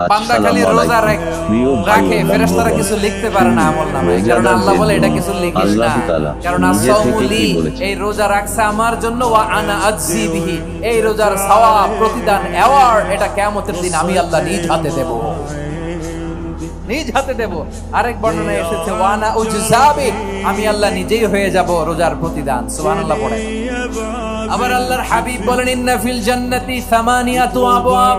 বান্দা খালি আসসালামু রোজা আলাইকুম। রাখ- প্রিয় ভাই রাখে ফেরেশতারা কিছু লিখতে পারে না আমল নামায় কারণ আল্লাহ বলে এটা কিছু লিখিস না। কারণ নিজে থেকে আসাউলি কি বলেছেন? এই রোজা রাখছে আমার জন্য ওয়া আনা আজজি বিহি। এই রোজার সওয়াব প্রতিদান অ্যাওয়ার্ড এটা কিয়ামতের দিন আমি আল্লাহ নিজ হাতে দেব। নিজ হাতে দেব। আরেক বর্ণনায় এসেছে ওয়ানা উজজাবি আমি আল্লাহ নিজেই হয়ে যাব রোজার প্রতিদান। সুবহানাল্লাহ পড়ে। আবার আল্লাহর হাবিব বলেন ইন্না ফিল জান্নাতি সামানিয়াতু আবওয়াব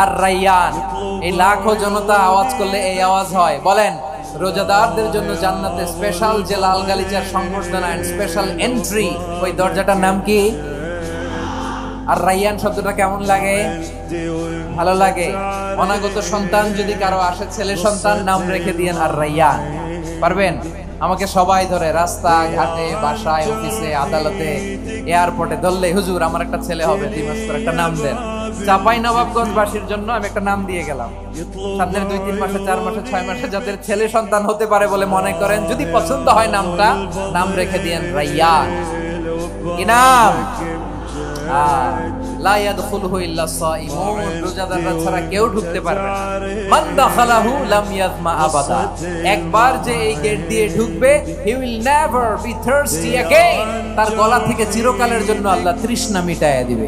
আর রাইয়ান, এই লাখো জনতা আওয়াজ করলে এই আওয়াজ হয়। বলেন, রোজাদারদের জন্য জান্নাতে স্পেশাল যে লাল গালিচার সংবর্ধনা এন্ড স্পেশাল এন্ট্রি ওই দরজাটার নাম কি? আর রাইয়ান শব্দটা কেমন লাগে? ভালো লাগে। অনাগত সন্তান যদি কারও আসে, ছেলে সন্তান, নাম রেখে দিয়েন আর রাইয়ান। পারবেন? আমাকে সবাই ধরে রাস্তা ঘাটে বাসায়, অফিসে, আদালতে এয়ারপোর্টে ধরলে, হুজুর, আমার একটা ছেলে হবে পর একটা নাম দেন। চাপাই নবাবগঞ্জবাসীর জন্য আমি একটা নাম দিয়ে গেলাম সামনের দুই তিন মাসে চার মাসে ছয় মাসে যাদের ছেলে সন্তান হতে পারে বলে মনে করেন যদি পছন্দ হয় নামটা নাম রেখে দিয়েন রাইয়ান কি নাম আহ, লা ইয়াদখুলহু ইল্লা সাইমুন রোজাদাররা ছাড়া কেউ ঢুকতে পারবে না মান দাখালাহু লাম ইয়াজমা আবাদা একবার যে এই গেট দিয়ে ঢুকবে he will never be thirsty again তার গলা থেকে চিরকালের জন্য আল্লাহ তৃষ্ণা মিটায়া দিবে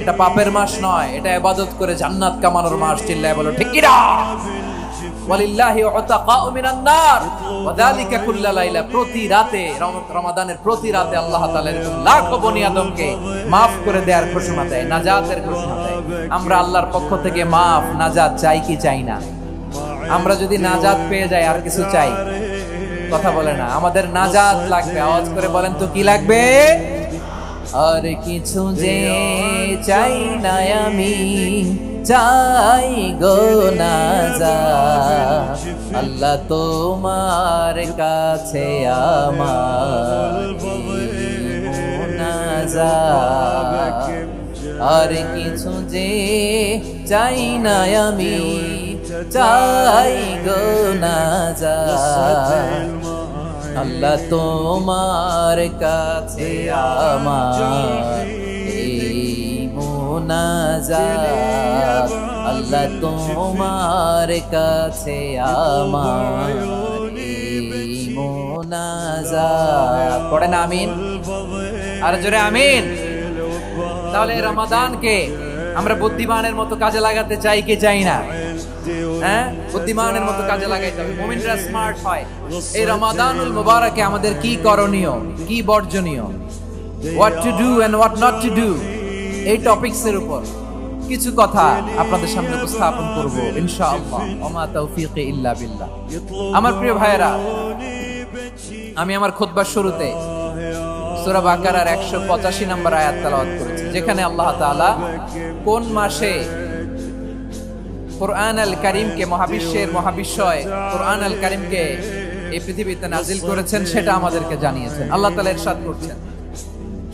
এটা পাপের মাস নয়, এটা ইবাদত করে জান্নাত কামানোর মাস, চিল্লায় বলো, ঠিক ওয়ালিল্লাহি উতাকাউ মিনান নার। ওয়াযালিকা কুল্লা লাইলা। প্রতি রাতে রমাদানের প্রতি রাতে আল্লাহ তাআলা বনি আদমকে maaf করে দেওয়ার ঘোষণা দেয়, নাজাতের ঘোষণা দেয়। আমরা আল্লাহর পক্ষ থেকে maaf নাজাত চাই কি চাই না? আমরা যদি নাজাত পেয়ে যাই, আর কিছু চাই? কথা বলে না। আমাদের নাজাত লাগবে। আওয়াজ করে বলেন তো কি লাগবে? আর কিছু যে চাই না আমি চাই গো না যা। আল্লাহ তোমার কাছে আমার। আর কিছু যে চাই না আমি চাই গো নাজাত আল্লাহ তোমার কাছে আমার আল্লাহ তোমার কাছে আমার পড়েন আমিন। আর জোরে আমিন। তাহলে রমাদানকে আমরা বুদ্ধিমানের মতো কাজে লাগাতে চাই কি চাই না? হ্যাঁ? বুদ্ধিমানের মতো কাজে লাগাইতে হবে। এই রমাদানুল মুবারকে আমাদের কি করণীয়? কি বর্জনীয়? What to do and what not to do এই টপিকস এর উপর কিছু কথা আপনাদের সামনে উপস্থাপন করব, ইনশাআল্লাহ। ইল্লা বিল্লাহ। আমার প্রিয় ভাইয়েরা, আমি আমার খুতবার শুরুতে সূরা বাকারার 185 নম্বর আয়াত তেলাওয়াত করেছি, যেখানে আল্লাহ তাআলা কোন মাসে কোরআন আল কারিমকে মহাবিশ্বের মহাবিশ্বয় কোরআন আল কারিমকে এই পৃথিবীতে নাজিল করেছেন সেটা আমাদেরকে জানিয়েছেন আল্লাহ তাআলা ইরশাদ করছেন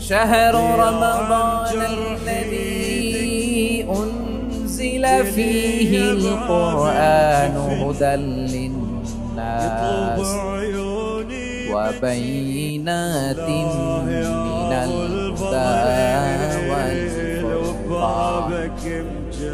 شهر رمضان الذي أنزل فيه القرآن هدى للناس وبينات من الهدى والفرقان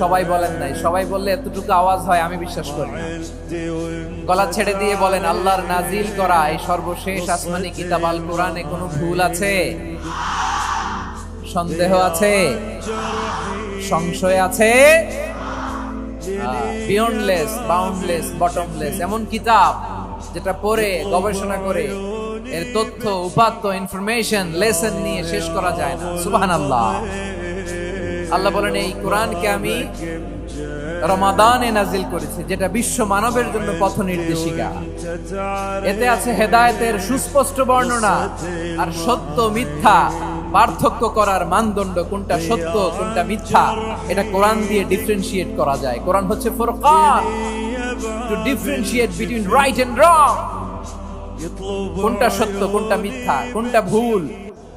সবাই বলেন নাই। সবাই বললে এতটুকু আওয়াজ হয়, আমি বিশ্বাস করি গলা ছেড়ে দিয়ে বলেন, আল্লাহর নাজিল করা, এই সর্বশেষ আসমানি কিতাব আল কোরআনে কোনো ভুল আছে? সন্দেহ আছে? সংশয় আছে? বিয়ন্ডলেস বাউন্ডলেস বটমলেস এমন কিতাব যেটা পড়ে, গবেষণা করে, এর তথ্য, উপাত্ত ইনফরমেশন লেসন নিয়ে শেষ করা যায় না। সুবাহান আল্লাহ আল্লাহ বলেন, এই কোরআনকে আমি রমাদানে নাজিল করেছি, যেটা বিশ্ব মানবের জন্য পথ নির্দেশিকা। এতে আছে হেদায়েতের সুস্পষ্ট বর্ণনা আর সত্য মিথ্যা, পার্থক্য করার মানদণ্ড, কোনটা সত্য, কোনটা মিথ্যা, এটা কোরআন দিয়ে ডিফারেন্সিয়েট করা যায়। কোরআন হচ্ছে Furqan to differentiate between right and wrong কোনটা সত্য, কোনটা মিথ্যা, কোনটা ভুল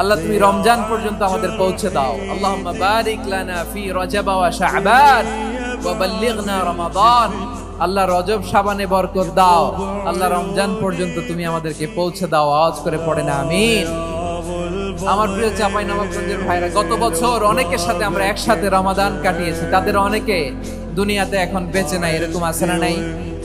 আল্লাহ, তুমি রমজান পর্যন্ত আমাদের পৌঁছে দাও। আল্লাহুম্মা বারিক লানা ফি ওয়া শাবান ওয়া বাল্লিগনা রমাদান। আল্লাহ রজব, শাবানে বরকত দাও। আল্লাহ, রমজান পর্যন্ত তুমি আমাদেরকে পৌঁছে দাও। আওয়াজ করে পড়ে না আমিন। আমার প্রিয় চাপাই নবাবগঞ্জের ভাইরা, গত বছর অনেকের সাথে আমরা একসাথে রমাদান কাটিয়েছি। তাদের অনেকে দুনিয়াতে এখন বেঁচে নাই, এরকম আছে না নাই?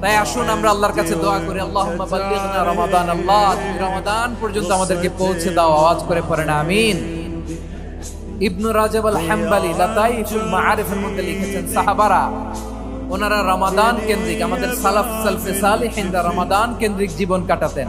তাই আসুন আমরা আল্লাহর কাছে দোয়া করি আল্লাহ রমাদান আল্লাহ রমাদান পর্যন্ত আমাদেরকে পৌঁছে দাও, আওয়াজ করে পড়েন, আমিন। ইবনু রাজাব আল মাআরিফের মধ্যে লিখেছেন, সাহাবারা, ওনারা রমাদান কেন্দ্রিক, আমাদের সালাফ সালফে সালিহিনরা রমাদান কেন্দ্রিক জীবন কাটাতেন।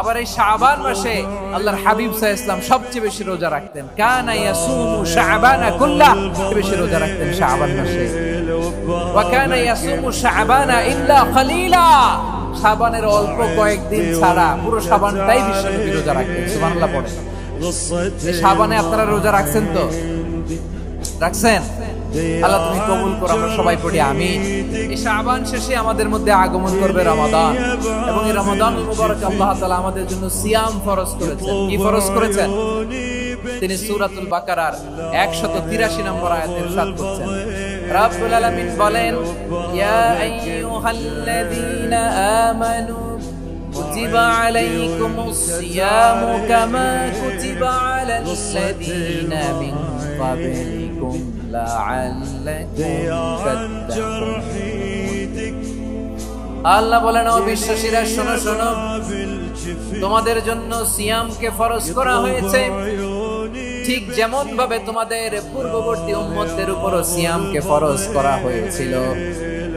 আবার এই শাবান মাসে আল্লাহর হাবিব সাহ ইসলাম সবচেয়ে বেশি রোজা রাখতেন। কানা ইয়াসুমু শাবানা কুল্লা বেশি রোজা রাখতেন শাবান মাসে। ওয়া কানা ইয়াসুমু শাবানা ইল্লা খালিলা। শাবানের অল্প কয়েকদিন ছাড়া পুরো শাবানটাই বিশ্বনবী রোজা রাখতেন, সুবহানাল্লাহ পড়ে। শাবানে আপনারা রোজা রাখছেন তো? রাখছেন? আল্লাহ তুমি কবুল করো আমরা সবাই পড়ি আমি এই শাবান শেষে আমাদের মধ্যে আগমন করবে রমাদান এবং এই রমাদান মুবারক আল্লাহ তাআলা আমাদের জন্য সিয়াম ফরজ করেছেন কি ফরজ করেছেন তিনি সূরাতুল বাকারার 183 নম্বর আয়াতে ইরশাদ করছেন রাব্বুল আলামিন বলেন ইয়া আইয়ুহাল্লাযীনা আমানু كتب عليكم الصيام كما كتب على الذين من قبلكم لعلكم تتقون আল্লাহ বলেন ও বিশ্বাসীরা শোনো শোনো তোমাদের জন্য সিয়ামকে ফরজ করা হয়েছে ঠিক যেমন ভাবে তোমাদের পূর্ববর্তী উম্মতদের উপরও সিয়ামকে ফরজ করা হয়েছিল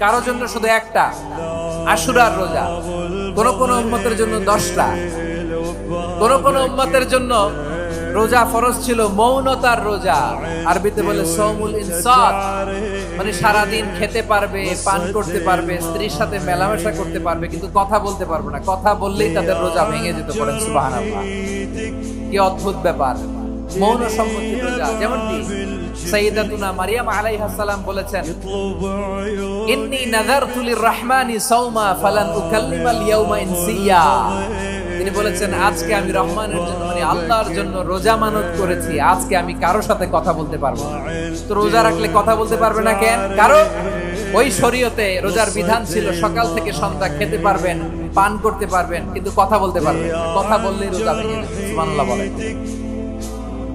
কারোর জন্য শুধু একটা, আশুরার রোজা। কোন কোন উম্মতের জন্য দশটা। কোন কোন উম্মতের জন্য রোজা ফরজ ছিল মৌনতার রোজা। আরবিতে বলে সৌমুল ইনসাত মানে সারাদিন খেতে পারবে, পান করতে পারবে, স্ত্রীর সাথে মেলামেশা করতে পারবে, কিন্তু কথা বলতে পারবে না। কথা বললেই তাদের রোজা ভেঙে যেতে পারে, সুবহানাল্লাহ। কি অদ্ভুত ব্যাপার। মৌন যেমন মারিয়াম সালাম বলেছেন সাওমা ফালান উকাল্লিমাল ইনসিয়া তিনি বলেছেন, আজকে আমি রহমানের জন্য মানে আল্লাহর জন্য রোজা মানত করেছি। আজকে আমি কারও সাথে কথা বলতে পারব তো রোজা রাখলে কথা বলতে পারবে না কেন? কারণ ওই শরীয়তে রোজার বিধান ছিল, সকাল থেকে সন্ধ্যা খেতে পারবেন, পান করতে পারবেন, কিন্তু কথা বলতে পারবেন কথা বললেই রোজা ভেঙে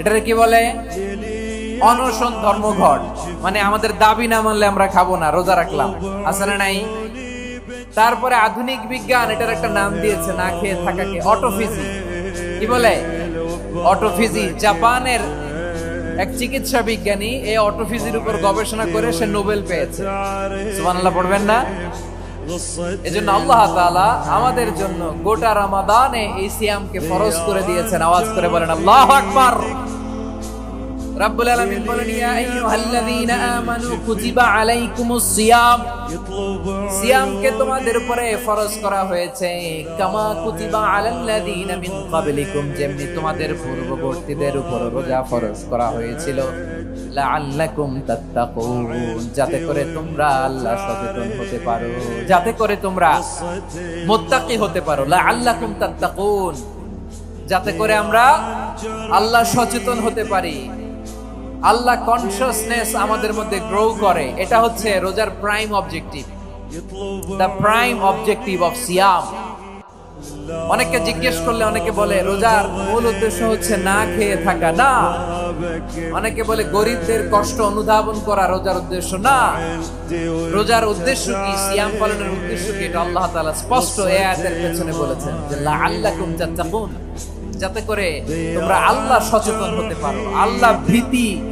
এটারে কি বলে? অনশন ধর্মঘট। মানে আমাদের দাবি না মানলে আমরা খাব না, রোজা রাখলাম। আসলে নাই? তারপরে আধুনিক বিজ্ঞান এটার একটা নাম দিয়েছে, না খেয়ে থাকাকে। অটোফিজি। কি বলে? অটোফিজি। জাপানের এক চিকিৎসা বিজ্ঞানী এই অটোফিজির উপর গবেষণা করে সে নোবেল পেয়েছে। সুবহানাল্লাহ, পড়বেন না? এজন্য আল্লাহ তাআলা আমাদের জন্য গোটা রমাদানে এই সিয়ামকে ফরজ করে দিয়েছেন। আওয়াজ করে বলেন, আল্লাহু আকবার! রাব্বুল আলামিন বলেন, ইয়া আইয়ুহাল্লাযীনা আমানু কুতিবা আলাইকুমুস সিয়াম। সিয়ামকে তোমাদের উপরে ফরজ করা হয়েছে। কামা কুতিবা আলাল্লাযীনা মিন ক্বাবলিকুম, যেমনি তোমাদের পূর্ববর্তীদের উপর রোজা ফরজ করা হয়েছিল। যাতে করে তোমরা আল্লাহ সচেতন হতে পারো। যাতে করে তোমরা হতে পারো। তাত্তাকুন। যাতে করে আমরা আল্লাহ সচেতন হতে পারি। আল্লাহ কনসিয়াসনেস আমাদের মধ্যে গ্রো করে। এটা হচ্ছে রোজার prime objective the prime objective of সিয়াম অনেকে জিজ্ঞেস করলে অনেকে বলে, রোজার মূল উদ্দেশ্য হচ্ছে না খেয়ে থাকা। না। অনেকে বলে, গরিবদের কষ্ট অনুধাবন করা রোজার উদ্দেশ্য না। রোজার উদ্দেশ্য কি? সিয়াম পালনের উদ্দেশ্য কি? এটা আল্লাহ তাআলা স্পষ্ট আয়াতের পেছনে বলেছেন যে, লাআল্লাকুম তাত্তাকুন। যাতে করে তোমরা আল্লাহ সচেতন হতে পারো। আল্লাহ ভীতি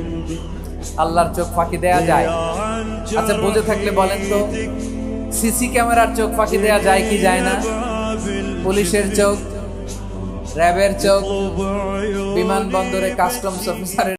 আল্লাহর চোখ ফাঁকি দেয়া যায়। আচ্ছা বুঝে থাকলে বলেন তো সিসি ক্যামেরার চোখ ফাঁকি দেয়া যায় কি যায় না? পুলিশের চোখ, র্যাবের চোখ, বিমানবন্দরে কাস্টমস অফিসারের